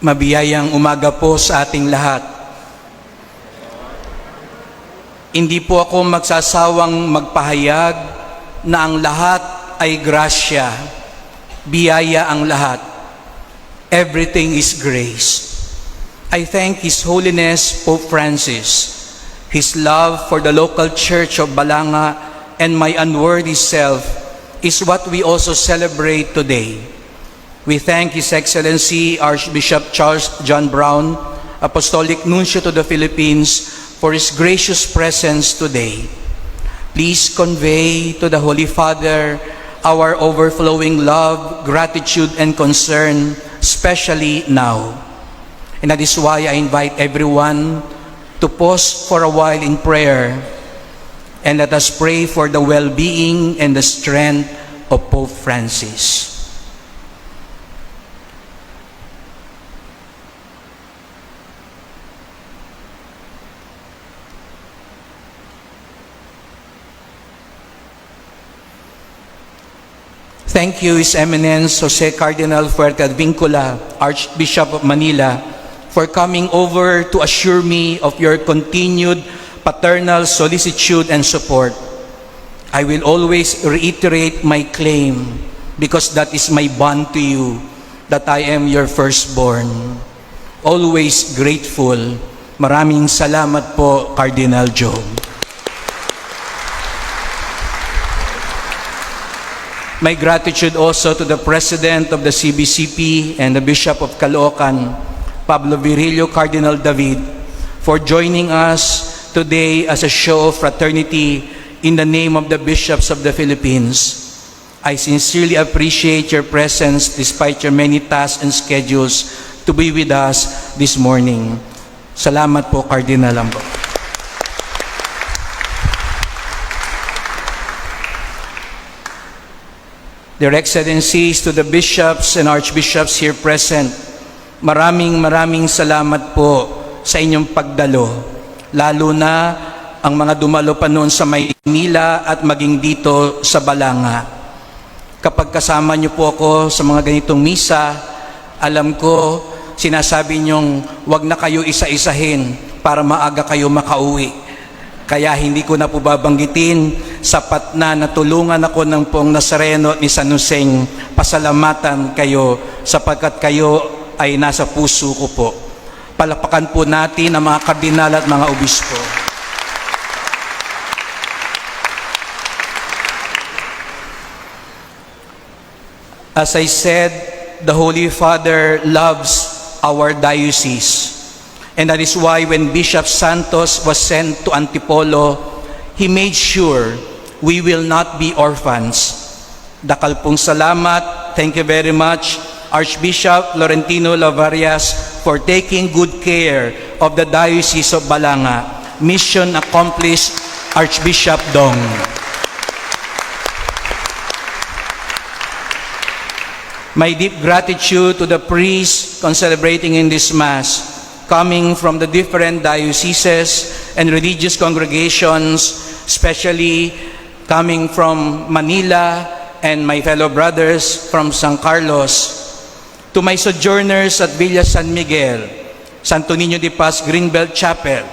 Mabiyayang umaga po sa ating lahat. Hindi po ako magsasawang magpahayag na ang lahat ay grasya, biyaya ang lahat. Everything is grace. I thank His Holiness Pope Francis, His love for the local church of Balanga and my unworthy self is what we also celebrate today. We thank His Excellency Archbishop Charles John Brown, Apostolic Nuncio to the Philippines, for his gracious presence today. Please convey to the Holy Father our overflowing love, gratitude, and concern, especially now. And that is why I invite everyone to pause for a while in prayer and let us pray for the well-being and the strength of Pope Francis. Thank you, His Eminence Jose Cardinal Fuerte Advincula, Archbishop of Manila, for coming over to assure me of your continued paternal solicitude and support. I will always reiterate my claim because that is my bond to you that I am your firstborn. Always grateful. Maraming salamat po, Cardinal Joe. My gratitude also to the President of the CBCP and the Bishop of Caloocan, Pablo Virilio Cardinal David, for joining us today as a show of fraternity in the name of the bishops of the Philippines. I sincerely appreciate your presence despite your many tasks and schedules to be with us this morning. Salamat po, Cardinal Ambo. Their Excellencies, to the bishops and archbishops here present, maraming maraming salamat po sa inyong pagdalo. Lalo na ang mga dumalo pa noon sa Maynila at maging dito sa Balanga. Kapag kasama niyo po ako sa mga ganitong misa, alam ko sinasabi niyong wag na kayo isa-isahin para maaga kayo makauwi. Kaya hindi ko na po babanggitin, sapat na natulungan ako ng pong Nazareno at ni San Joseng, pasalamatan kayo sapagkat kayo ay nasa puso ko po. Palapakan po natin ang mga kardinal at mga obispo. As I said, the Holy Father loves our diocese. And that is why when Bishop Santos was sent to Antipolo, he made sure we will not be orphans. Dakal pong salamat. Thank you very much, Archbishop Laurentino Lavarias, for taking good care of the Diocese of Balanga. Mission accomplished, Archbishop Dong. My deep gratitude to the priests concelebrating in this Mass, coming from the different dioceses and religious congregations, especially coming from Manila and my fellow brothers from San Carlos, to my sojourners at Villa San Miguel, Santo Niño de Paz Greenbelt Chapel,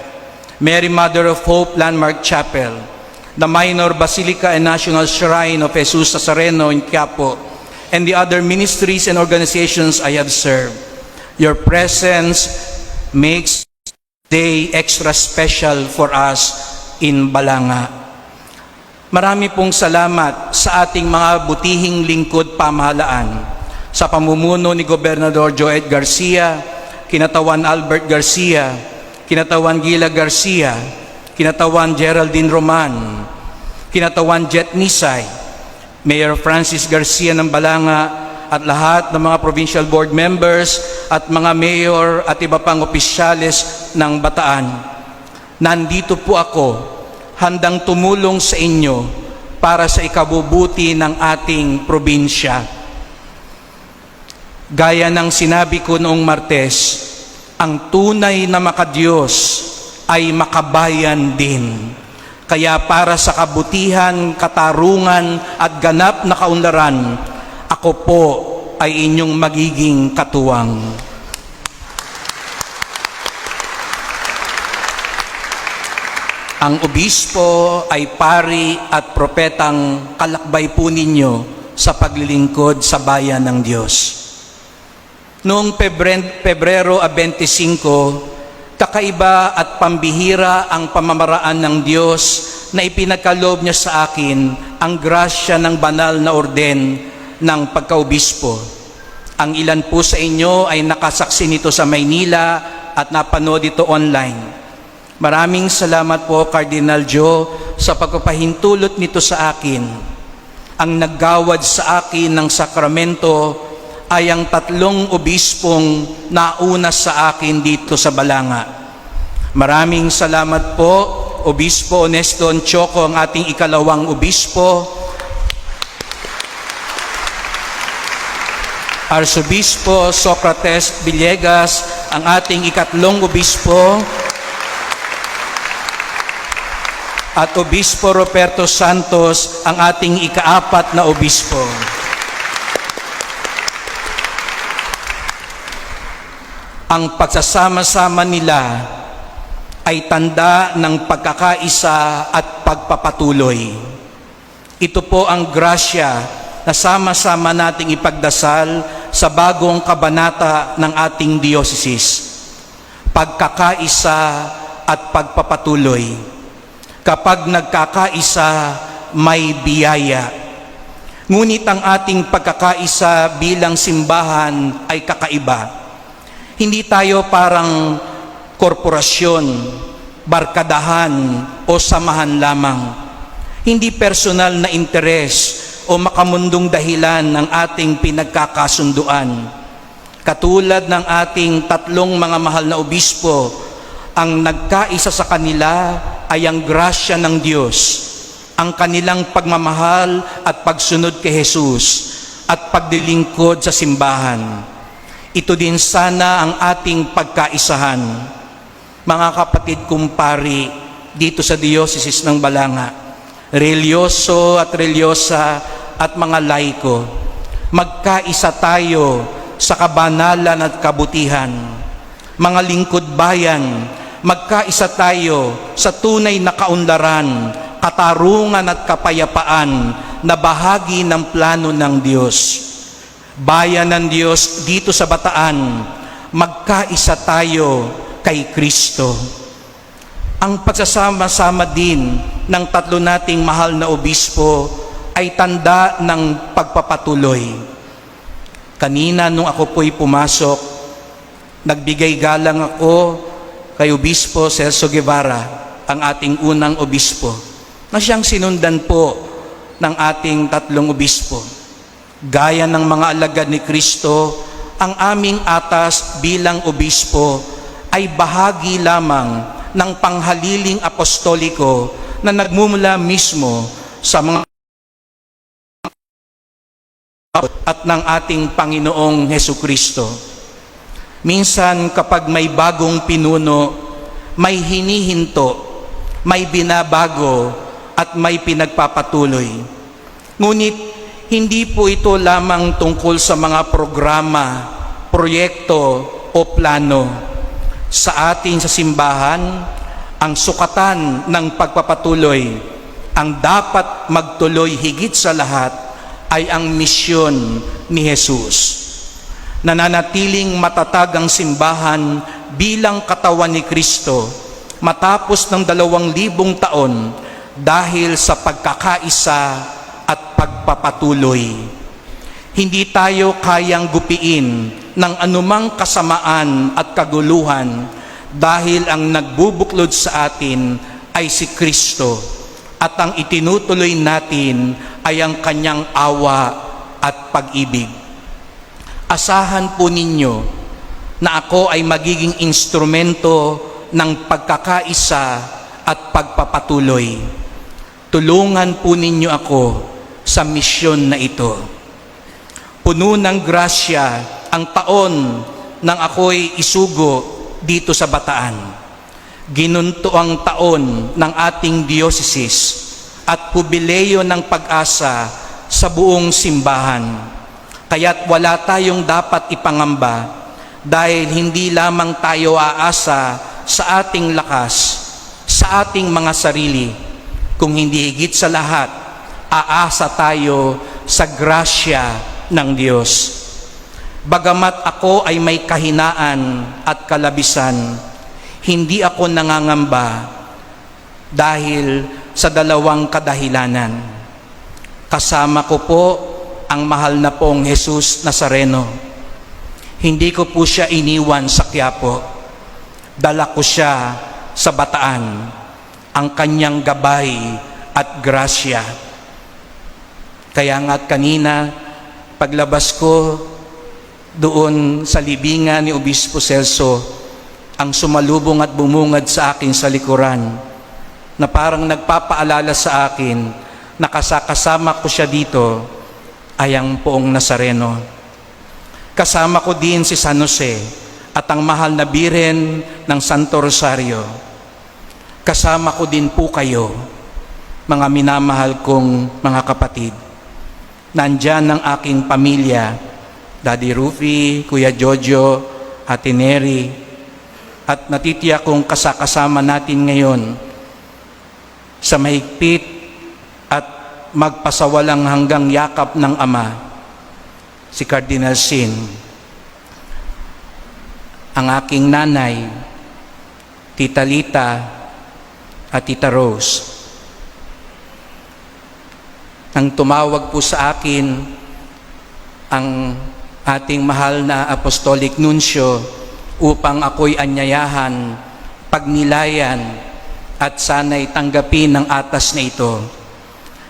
Mary Mother of Hope Landmark Chapel, the Minor Basilica and National Shrine of Jesus Nazareno in Quiapo, and the other ministries and organizations I have served. Your presence makes day extra special for us in Balanga. Marami pong salamat sa ating mga butihing lingkod pamahalaan sa pamumuno ni Gobernador Joed Garcia, Kinatawan Albert Garcia, Kinatawan Gila Garcia, Kinatawan Geraldine Roman, Kinatawan Jet Nisay, Mayor Francis Garcia ng Balanga at lahat ng mga provincial board members at mga mayor at iba pang opisyales ng Bataan. Nandito po ako, handang tumulong sa inyo para sa ikabubuti ng ating probinsya. Gaya ng sinabi ko noong Martes, ang tunay na makadiyos ay makabayan din. Kaya para sa kabutihan, katarungan at ganap na kaunlaran, ako po ay inyong magiging katuwang. Ang obispo ay pari at propetang kalakbay po ninyo sa paglilingkod sa bayan ng Diyos. Noong Pebre- Pebrero 25, kakaiba at pambihira ang pamamaraan ng Diyos na ipinagkaloob niya sa akin ang grasya ng banal na orden ng pagkaobispo. Ang ilan po sa inyo ay nakasaksi nito sa Maynila at napanood ito online. Maraming salamat po, Cardinal Joe, sa pagpapahintulot nito sa akin. Ang naggawad sa akin ng sakramento ay ang tatlong obispong nauna sa akin dito sa Balanga. Maraming salamat po, Obispo Oneston Choco, ang ating ikalawang obispo, Arsobispo Socrates Villegas, ang ating ikatlong obispo, at Obispo Roberto Santos, ang ating ikaapat na obispo. Ang pagsasama-sama nila ay tanda ng pagkakaisa at pagpapatuloy. Ito po ang grasya na sama-sama nating ipagdasal sa bagong kabanata ng ating diocese. Pagkakaisa at pagpapatuloy. Kapag nagkakaisa, may biyaya. Ngunit ang ating pagkakaisa bilang simbahan ay kakaiba. Hindi tayo parang korporasyon, barkadahan o samahan lamang. Hindi personal na interes o makamundong dahilan ng ating pinagkakasunduan. Katulad ng ating tatlong mga mahal na obispo, ang nagkaisa sa kanila ay ang grasya ng Diyos, ang kanilang pagmamahal at pagsunod kay Jesus at pagdilingkod sa simbahan. Ito din sana ang ating pagkaisahan. Mga kapatid kumpari dito sa Diocese ng Balanga, relyoso at relyosa at mga laiko, magkaisa tayo sa kabanalan at kabutihan. Mga lingkod bayan, magkaisa tayo sa tunay na kaunlaran, katarungan at kapayapaan na bahagi ng plano ng Diyos. Bayan ng Diyos dito sa Bataan, magkaisa tayo kay Kristo. Ang pagsasama-sama din ng tatlo nating mahal na obispo ay tanda ng pagpapatuloy. Kanina nung ako po'y pumasok, nagbigay galang ako kay Obispo Celso Guevara, ang ating unang obispo, na siyang sinundan po ng ating tatlong obispo. Gaya ng mga alagad ni Kristo, ang aming atas bilang obispo ay bahagi lamang ng panghaliling apostoliko na nagmumula mismo sa mga at ng ating Panginoong Heso Kristo. Minsan kapag may bagong pinuno, may hinihinto, may binabago, at may pinagpapatuloy. Ngunit hindi po ito lamang tungkol sa mga programa, proyekto o plano. Sa atin sa simbahan, ang sukatan ng pagpapatuloy, ang dapat magtuloy higit sa lahat ay ang misyon ni Jesus. Nananatiling matatag ang simbahan bilang katawan ni Kristo matapos ng dalawang libong taon dahil sa pagkakaisa at pagpapatuloy. Hindi tayo kayang gupiin ng anumang kasamaan at kaguluhan dahil ang nagbubuklod sa atin ay si Kristo at ang itinutuloy natin ay ang kanyang awa at pag-ibig. Asahan po ninyo na ako ay magiging instrumento ng pagkakaisa at pagpapatuloy. Tulungan po ninyo ako sa misyon na ito. Puno ng grasya ang taon nang ako'y isugo dito sa Bataan. Ginunto ang taon ng ating diocese at pubileyo ng pag-asa sa buong simbahan. Kaya't wala tayong dapat ipangamba dahil hindi lamang tayo aasa sa ating lakas, sa ating mga sarili, kung hindi higit sa lahat, aasa tayo sa grasya ng Diyos. Bagamat ako ay may kahinaan at kalabisan, hindi ako nangangamba dahil sa dalawang kadahilanan. Kasama ko po ang mahal na pong Jesus Nazareno. Hindi ko po siya iniwan sa Quiapo. Dala ko siya sa bataan, ang kanyang gabay at grasya. Kaya nga't kanina, paglabas ko doon sa libingan ni Obispo Celso, ang sumalubong at bumungad sa akin sa likuran, na parang nagpapaalala sa akin na kasakasama ko siya dito ay ang poong Nazareno. Kasama ko din si San Jose at ang mahal na biren ng Santo Rosario. Kasama ko din po kayo, mga minamahal kong mga kapatid. Nandyan ang aking pamilya, Daddy Rufi, Kuya Jojo, Ate Neri, at natitiyak kong kasakasama natin ngayon sa mahigpit magpasawalang hanggang yakap ng Ama, si Cardinal Sin, ang aking nanay, Tita Lita at Tita Rose. Nang tumawag po sa akin ang ating mahal na Apostolic Nuncio upang ako'y anyayahan, pagnilayan, at sana'y tanggapin ng atas na ito.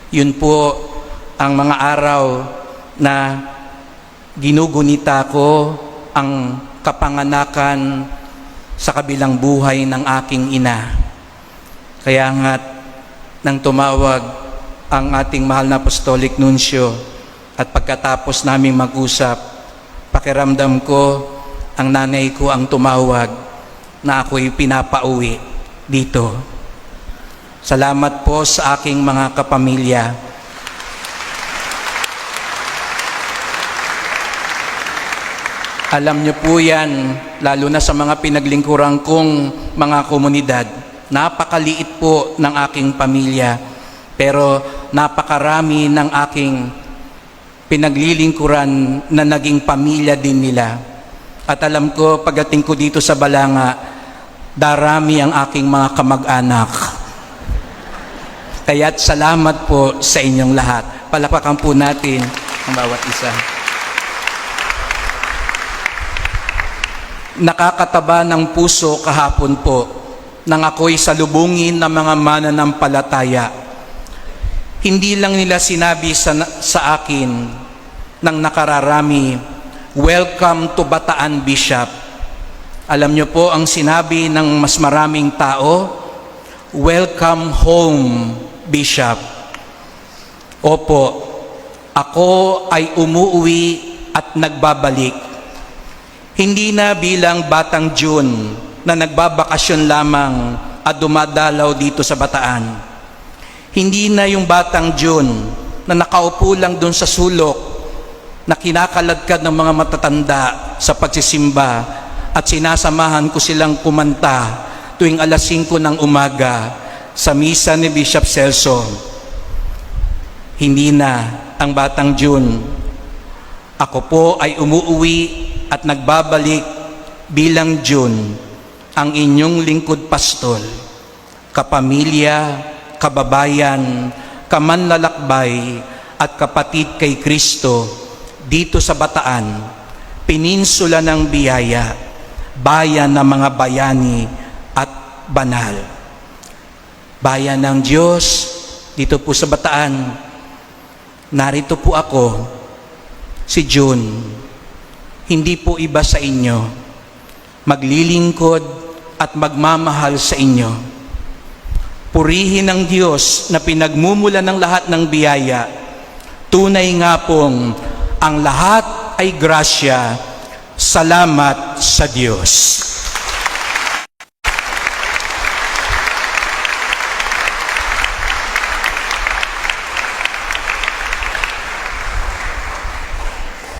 Yun po ang mga araw na ginugunita ko ang kapanganakan sa kabilang buhay ng aking ina. Kaya nga't nang tumawag ang ating mahal na apostolic nuncio at pagkatapos naming mag-usap, pakiramdam ko ang nanay ko ang tumawag na ako'y pinapauwi dito. Salamat po sa aking mga kapamilya. Alam niyo po yan, lalo na sa mga pinaglingkuran kong mga komunidad. Napakaliit po ng aking pamilya, pero napakarami ng aking pinaglilingkuran na naging pamilya din nila. At alam ko, pagdating ko dito sa Balanga, darami ang aking mga kamag-anak. Kaya't salamat po sa inyong lahat. Palapakan po natin ang bawat isa. Nakakataba ng puso kahapon po nang ako'y salubungin ng mga mananampalataya. Hindi lang nila sinabi sa, sa akin ng nakararami, Welcome to Bataan Bishop. Alam niyo po ang sinabi ng mas maraming tao, Welcome home, Bishop. Opo, ako ay umuwi at nagbabalik hindi na bilang batang June na nagbabakasyon lamang at dumadalaw dito sa Bataan. Hindi na yung batang June na nakaupo lang doon sa sulok na kinakaladkad ng mga matatanda sa pagsisimba at sinasamahan ko silang kumanta tuwing alas 5 ng umaga sa misa ni Bishop Celso. Hindi na ang batang June. Ako po ay umuuwi at nagbabalik bilang June ang inyong lingkod pastol, kapamilya, kababayan, kamanlalakbay at kapatid kay Kristo dito sa Bataan, peninsula ng biyaya, bayan ng mga bayani at banal. Bayan ng Diyos, dito po sa Bataan, narito po ako, si June, hindi po iba sa inyo, maglilingkod at magmamahal sa inyo. Purihin ng Diyos na pinagmumula ng lahat ng biyaya. Tunay nga pong ang lahat ay grasya. Salamat sa Diyos.